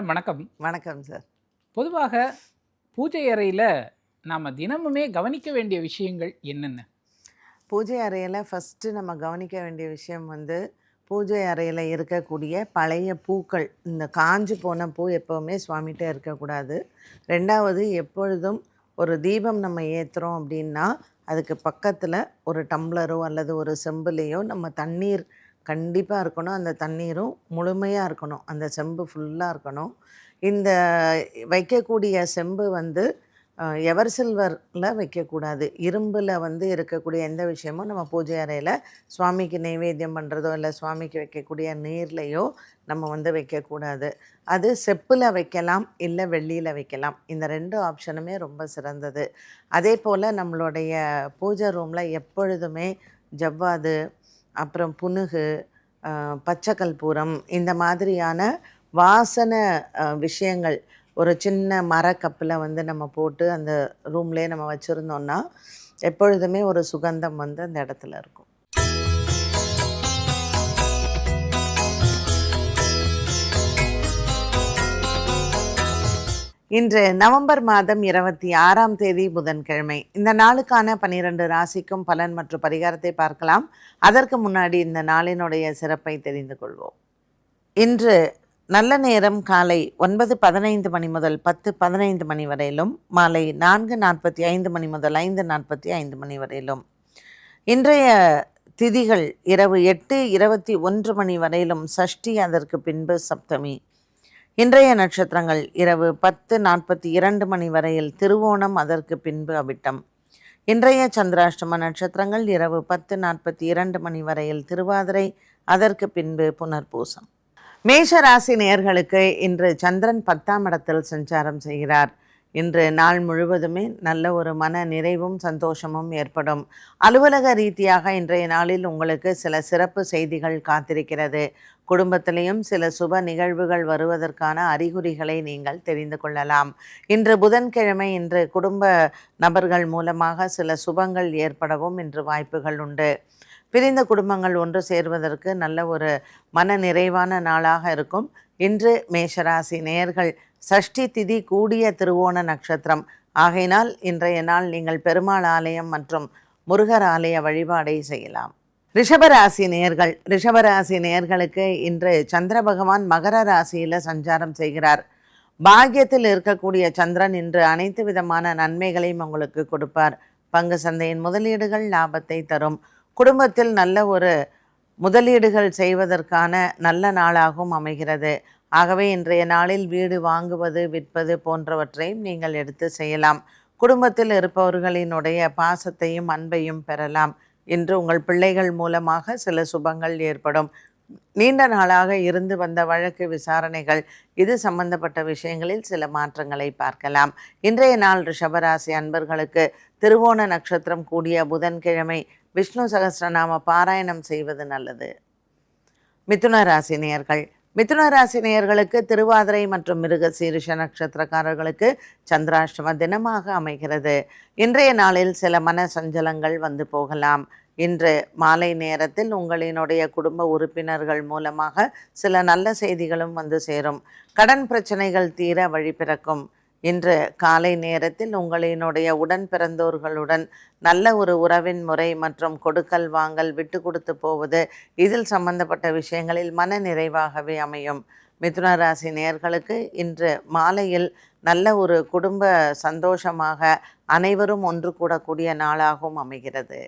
Madam வணக்கம். வணக்கம் sir. பொதுவாக பூஜை அறையில் நாம் தினமுமே கவனிக்க வேண்டிய விஷயங்கள் என்னென்ன? பூஜை அறையில் ஃபஸ்ட்டு நம்ம கவனிக்க வேண்டிய விஷயம் வந்து பூஜை அறையில் இருக்கக்கூடிய பழைய பூக்கள் இந்த காஞ்சு போன பூ எப்போவுமே சுவாமிகிட்ட இருக்கக்கூடாது. ரெண்டாவது எப்பொழுதும் ஒரு தீபம் நம்ம ஏற்றுறோம் அப்படின்னா அதுக்கு பக்கத்தில் ஒரு டம்ளரோ அல்லது ஒரு செம்புலேயோ நம்ம தண்ணீர் கண்டிப்பாக இருக்கணும். அந்த தண்ணீரும் முழுமையாக இருக்கணும். அந்த செம்பு ஃபுல்லாக இருக்கணும். இந்த வைக்கக்கூடிய செம்பு வந்து எவர் சில்வரில் வைக்கக்கூடாது. இரும்பில் வந்து இருக்கக்கூடிய எந்த விஷயமும் நம்ம பூஜை அறையில் சுவாமிக்கு நைவேத்தியம் பண்ணுறதோ இல்லை சுவாமிக்கு வைக்கக்கூடிய நீர்லேயோ நம்ம வந்து வைக்கக்கூடாது. அது செப்பில் வைக்கலாம் இல்லை வெள்ளியில் வைக்கலாம். இந்த ரெண்டு ஆப்ஷனுமே ரொம்ப சிறந்தது. அதே போல் நம்மளுடைய பூஜை ரூமில் எப்பொழுதுமே ஜவ்வாது அப்புறம் புனுகு பச்சைக்கல்பூரம் பச்சை இந்த மாதிரியான வாசனை விஷயங்கள். ஒரு சின்ன மரக்கப்பில் வந்து நம்ம போட்டு அந்த ரூம்லேயே நம்ம வச்சுருந்தோன்னா எப்பொழுதுமே ஒரு சுகந்தம் வந்து அந்த இடத்துல இருக்கும். இன்று நவம்பர் மாதம் இருபத்தி ஆறாம் தேதி புதன்கிழமை. இந்த நாளுக்கான பனிரெண்டு ராசிக்கும் பலன் மற்றும் பரிகாரத்தை பார்க்கலாம். அதற்கு முன்னாடி இந்த நாளினுடைய சிறப்பை தெரிந்து கொள்வோம். இன்று நல்ல நேரம் காலை ஒன்பது பதினைந்து மணி முதல் பத்து பதினைந்து மணி வரையிலும் மாலை நான்கு நாற்பத்தி ஐந்து மணி முதல் ஐந்து நாற்பத்தி ஐந்து மணி வரையிலும். இன்றைய திதிகள் இரவு எட்டு இருபத்தி ஒன்று மணி வரையிலும் சஷ்டி அதற்கு பின்பு சப்தமி. இன்றைய நட்சத்திரங்கள் இரவு பத்து நாற்பத்தி இரண்டு மணி வரையில் திருவோணம் அதற்கு பின்பு அவிட்டம். இன்றைய சந்திராஷ்டம நட்சத்திரங்கள் இரவு பத்து நாற்பத்தி இரண்டு மணி வரையில் திருவாதிரை அதற்கு பின்பு புனர்பூசம். மேஷ ராசி நேயர்களுக்கு இன்று சந்திரன் பத்தாம் இடத்தில் சஞ்சாரம் செய்கிறார். இன்று நாள் முழுவதுமே நல்ல ஒரு மன நிறைவும் சந்தோஷமும் ஏற்படும். அலுவலக ரீதியாக இன்றைய நாளில் உங்களுக்கு சில சிறப்பு செய்திகள் காத்திருக்கிறது. குடும்பத்திலையும் சில சுப நிகழ்வுகள் வருவதற்கான அறிகுறிகளை நீங்கள் தெரிந்து கொள்ளலாம். இன்று புதன்கிழமை இன்று குடும்ப நபர்கள் மூலமாக சில சுபங்கள் ஏற்படவும் இன்று வாய்ப்புகள் உண்டு. பிரிந்த குடும்பங்கள் ஒன்று சேர்வதற்கு நல்ல ஒரு மன நிறைவான நாளாக இருக்கும். இன்று மேஷராசி நேயர்கள் சஷ்டி திதி கூடிய திருவோண நட்சத்திரம். ஆகையினால் இன்றைய நாள் நீங்கள் பெருமாள் ஆலயம் மற்றும் முருகர் ஆலய வழிபாடை செய்யலாம். ரிஷபராசி நேயர்கள் ரிஷபராசி நேயர்களுக்கு இன்று சந்திர பகவான் மகர ராசியில் சஞ்சாரம் செய்கிறார். பாக்கியத்தில் இருக்கக்கூடிய சந்திரன் இன்று அனைத்து விதமான நன்மைகளையும் உங்களுக்கு கொடுப்பார். பங்கு சந்தையின் முதலீடுகள் லாபத்தை தரும். குடும்பத்தில் நல்ல ஒரு முதலீடுகள் செய்வதற்கான நல்ல நாளாகவும் அமைகிறது. ஆகவே இன்றைய நாளில் வீடு வாங்குவது விற்பது போன்றவற்றையும் நீங்கள் எடுத்து செய்யலாம். குடும்பத்தில் இருப்பவர்களினுடைய பாசத்தையும் அன்பையும் பெறலாம். இன்று உங்கள் பிள்ளைகள் மூலமாக சில சுபங்கள் ஏற்படும். நீண்ட நாளாக இருந்து வந்த வழக்கு விசாரணைகள் இது சம்பந்தப்பட்ட விஷயங்களில் சில மாற்றங்களை பார்க்கலாம். இன்றைய நாள் ரிஷபராசி அன்பர்களுக்கு திருவோண நட்சத்திரம் கூடிய புதன்கிழமை விஷ்ணு சகசிரநாம பாராயணம் செய்வது நல்லது. மிதுன ராசி நேர்கள் மிதுன ராசி நேயர்களுக்கு திருவாதிரை மற்றும் மிருக சீரிஷ நட்சத்திரக்காரர்களுக்கு சந்திராஷ்டம தினமாக அமைகிறது. இன்றைய நாளில் சில மன சஞ்சலங்கள் வந்து போகலாம். இன்று மாலை நேரத்தில் உங்களினுடைய குடும்ப உறுப்பினர்கள் மூலமாக சில நல்ல செய்திகளும் வந்து சேரும். கடன் பிரச்சனைகள் தீர வழி பிறக்கும். இன்று காலை நேரத்தில் உங்களினுடைய உடன் பிறந்தோர்களுடன் நல்ல ஒரு உறவின் முறை மற்றும் கொடுக்கல் வாங்கல் விட்டு கொடுத்து போவது இதில் சம்பந்தப்பட்ட விஷயங்களில் மன நிறைவாகவே அமையும். மிதுன ராசி நேயர்களுக்கு இன்று மாலையில் நல்ல ஒரு குடும்ப சந்தோஷமாக அனைவரும் ஒன்று கூடக்கூடிய நாளாகவும் அமைகிறது.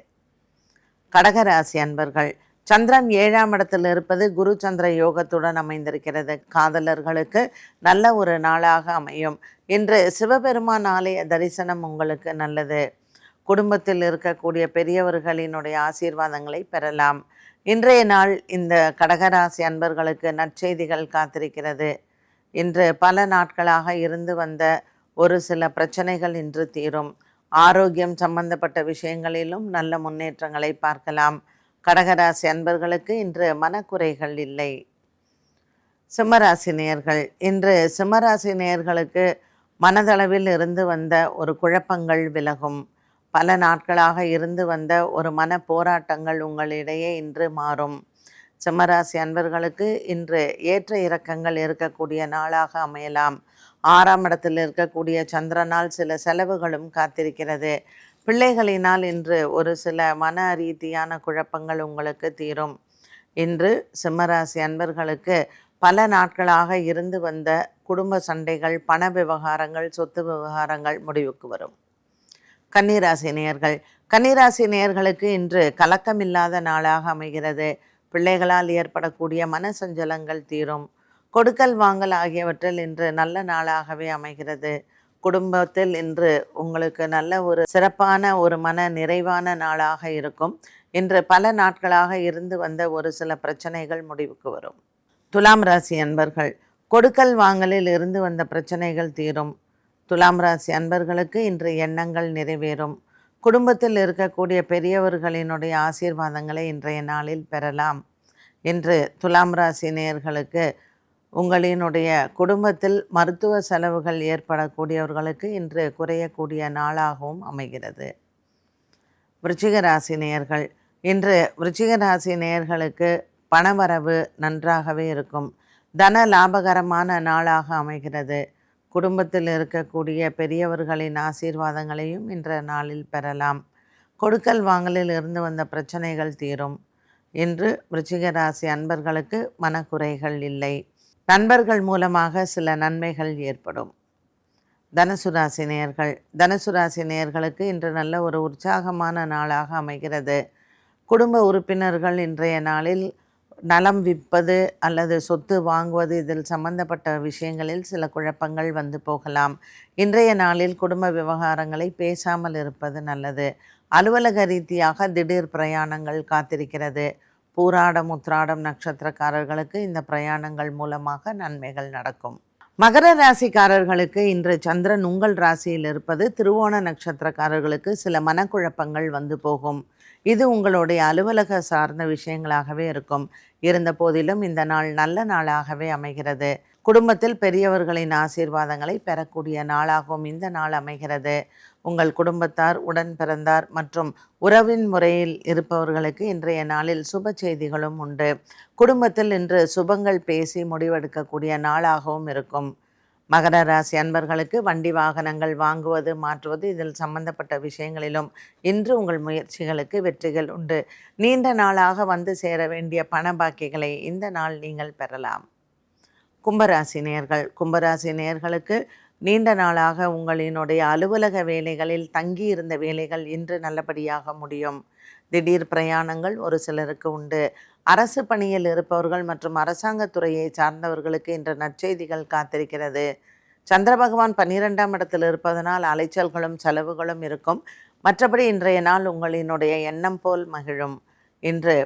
கடகராசி அன்பர்கள் சந்திரன் ஏழாம் இடத்தில் இருப்பது குரு சந்திர யோகத்துடன் அமைந்திருக்கிறது. காதலர்களுக்கு நல்ல ஒரு நாளாக அமையும். இன்று சிவபெருமான் ஆலய தரிசனம் உங்களுக்கு நல்லது. குடும்பத்தில் இருக்கக்கூடிய பெரியவர்களினுடைய ஆசீர்வாதங்களை பெறலாம். இன்றைய நாள் இந்த கடகராசி அன்பர்களுக்கு நற்செய்திகள் காத்திருக்கிறது. இன்று பல நாட்களாக இருந்து வந்த ஒரு சில பிரச்சனைகள் இன்று தீரும். ஆரோக்கியம் சம்பந்தப்பட்ட விஷயங்களிலும் நல்ல முன்னேற்றங்களை பார்க்கலாம். கடகராசி அன்பர்களுக்கு இன்று மனக்குறைகள் இல்லை. சிம்மராசி நேயர்கள் இன்று சிம்மராசி நேயர்களுக்கு மனதளவில் இருந்து வந்த ஒரு குழப்பங்கள் விலகும். பல நாட்களாக இருந்து வந்த ஒரு மன போராட்டங்கள் உங்களிடையே இன்று மாறும். சிம்மராசி அன்பர்களுக்கு இன்று ஏற்ற இறக்கங்கள் இருக்கக்கூடிய நாளாக அமையலாம். ஆறாம் இடத்தில் இருக்கக்கூடிய சந்திரனால் சில செலவுகளும் காத்திருக்கிறது. பிள்ளைகளினால் இன்று ஒரு சில மன ரீதியான குழப்பங்கள் உங்களுக்கு தீரும். இன்று சிம்மராசி அன்பர்களுக்கு பல நாட்களாக இருந்து வந்த குடும்ப சண்டைகள் பண விவகாரங்கள் சொத்து விவகாரங்கள் முடிவுக்கு வரும். கன்னிராசி நேயர்கள் கன்னிராசி நேயர்களுக்கு இன்று கலக்கமில்லாத நாளாக அமைகிறது. பிள்ளைகளால் ஏற்படக்கூடிய மன சஞ்சலங்கள் தீரும். கொடுக்கல் வாங்கல் ஆகியவற்றில் இன்று நல்ல நாளாகவே அமைகிறது. குடும்பத்தில் இன்று உங்களுக்கு நல்ல ஒரு சிறப்பான ஒரு மன நிறைவான நாளாக இருக்கும். இன்று பல நாட்களாக இருந்து வந்த ஒரு சில பிரச்சனைகள் முடிவுக்கு வரும். துலாம் ராசி அன்பர்கள் கொடுக்கல் வாங்கலில் இருந்து வந்த பிரச்சனைகள் தீரும். துலாம் ராசி அன்பர்களுக்கு இன்று எண்ணங்கள் நிறைவேறும். குடும்பத்தில் இருக்கக்கூடிய பெரியவர்களினுடைய ஆசீர்வாதங்களை இன்றைய நாளில் பெறலாம். இன்று துலாம் ராசி நேயர்களுக்கு உங்களினுடைய குடும்பத்தில் மருத்துவ செலவுகள் ஏற்படக்கூடியவர்களுக்கு இன்று குறையக்கூடிய நாளாகவும் அமைகிறது. விருச்சிக ராசி நேயர்கள் இன்று விருச்சிக ராசி நேயர்களுக்கு பணவரவு நன்றாகவே இருக்கும். தன லாபகரமான நாளாக அமைகிறது. குடும்பத்தில் இருக்கக்கூடிய பெரியவர்களின் ஆசீர்வாதங்களையும் இன்ற நாளில் பெறலாம். கொடுக்கல் வாங்கலில் இருந்து வந்த பிரச்சனைகள் தீரும். இன்று விருச்சிக ராசி அன்பர்களுக்கு மனக்குறைகள் இல்லை. நண்பர்கள் மூலமாக சில நன்மைகள் ஏற்படும். தனுசுராசி நேயர்கள் தனுசுராசி நேயர்களுக்கு இன்று நல்ல ஒரு உற்சாகமான நாளாக அமைகிறது. குடும்ப உறுப்பினர்கள் இன்றைய நாளில் நலம் விற்பது அல்லது சொத்து வாங்குவது இதில் சம்பந்தப்பட்ட விஷயங்களில் சில குழப்பங்கள் வந்து போகலாம். இன்றைய நாளில் குடும்ப விவகாரங்களை பேசாமல் இருப்பது நல்லது. அலுவலக ரீதியாக திடீர் பிரயாணங்கள் காத்திருக்கிறது. பூராடம் உத்ராடம் நட்சத்திரக்காரர்களுக்கு இந்த பிரயாணங்கள் மூலமாக நன்மைகள் நடக்கும். மகர ராசிக்காரர்களுக்கு இன்று சந்திரன் உங்கள் ராசியில் இருப்பது திருவோண நட்சத்திரக்காரர்களுக்கு சில மனக்குழப்பங்கள் வந்து போகும். இது உங்களுடைய அலுவலக சார்ந்த விஷயங்களாகவே இருக்கும். இருந்த போதிலும் இந்த நாள் நல்ல நாளாகவே அமைகிறது. குடும்பத்தில் பெரியவர்களின் ஆசீர்வாதங்களை பெறக்கூடிய நாளாகவும் இந்த நாள் அமைகிறது. உங்கள் குடும்பத்தார் உடன் பிறந்தார் மற்றும் உறவின் முறையில் இருப்பவர்களுக்கு இன்றைய நாளில் சுப செய்திகளும் உண்டு. குடும்பத்தில் இன்று சுபங்கள் பேசி முடிவெடுக்கக்கூடிய நாளாகவும் இருக்கும். மகர ராசி அன்பர்களுக்கு வண்டி வாகனங்கள் வாங்குவது மாற்றுவது இதில் சம்பந்தப்பட்ட விஷயங்களிலும் இன்று உங்கள் முயற்சிகளுக்கு வெற்றிகள் உண்டு. நீண்ட நாளாக வந்து சேர வேண்டிய பண பாக்கிகளை இந்த நாள் நீங்கள் பெறலாம். கும்பராசி நேர்கள் கும்பராசி நேர்களுக்கு நீண்ட நாளாக உங்களினுடைய அலுவலக வேலைகளில் தங்கி இருந்த வேலைகள் இன்று நல்லபடியாக முடியும். திடீர் பிரயாணங்கள் ஒரு சிலருக்கு உண்டு. அரசு பணியில் இருப்பவர்கள் மற்றும் அரசாங்கத்துறையை சார்ந்தவர்களுக்கு இன்று நற்செய்திகள் காத்திருக்கிறது. சந்திர பகவான் பன்னிரெண்டாம் இடத்தில் இருப்பதனால் அலைச்சல்களும் செலவுகளும் இருக்கும். மற்றபடி இன்றைய நாள் உங்களினுடைய எண்ணம் போல் மகிழும். இன்று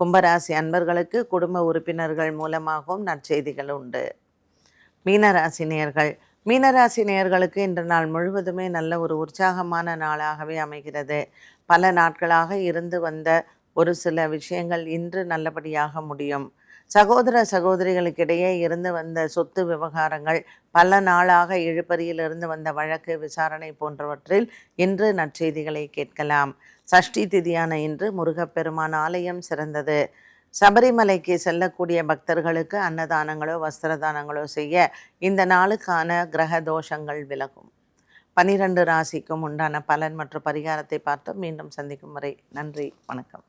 கும்பராசி அன்பர்களுக்கு குடும்ப உறுப்பினர்கள் மூலமாகவும் நற்செய்திகள் உண்டு. மீனராசி நேயர்கள். மீனராசி நேயர்களுக்கு இன்று நாள் முழுவதுமே நல்ல ஒரு உற்சாகமான நாளாகவே அமைகிறது. பல நாட்களாக இருந்து வந்த ஒரு சில விஷயங்கள் இன்று நல்லபடியாக முடியும். சகோதர சகோதரிகளுக்கிடையே இருந்து வந்த சொத்து விவகாரங்கள் பல நாளாக இழுபறியிலிருந்து வந்த வழக்கு விசாரணை போன்றவற்றில் இன்று நற்செய்திகளை கேட்கலாம். சஷ்டி திதியான இன்று முருகப்பெருமான் ஆலயம் சிறந்தது. சபரிமலைக்கு செல்லக்கூடிய பக்தர்களுக்கு அன்னதானங்களோ வஸ்திரதானங்களோ செய்ய இந்த நாளுக்கான கிரக தோஷங்கள் விலகும். பனிரெண்டு ராசிக்கும் உண்டான பலன் மற்றும் பரிகாரத்தை பார்த்து மீண்டும் சந்திக்கும் வரை நன்றி வணக்கம்.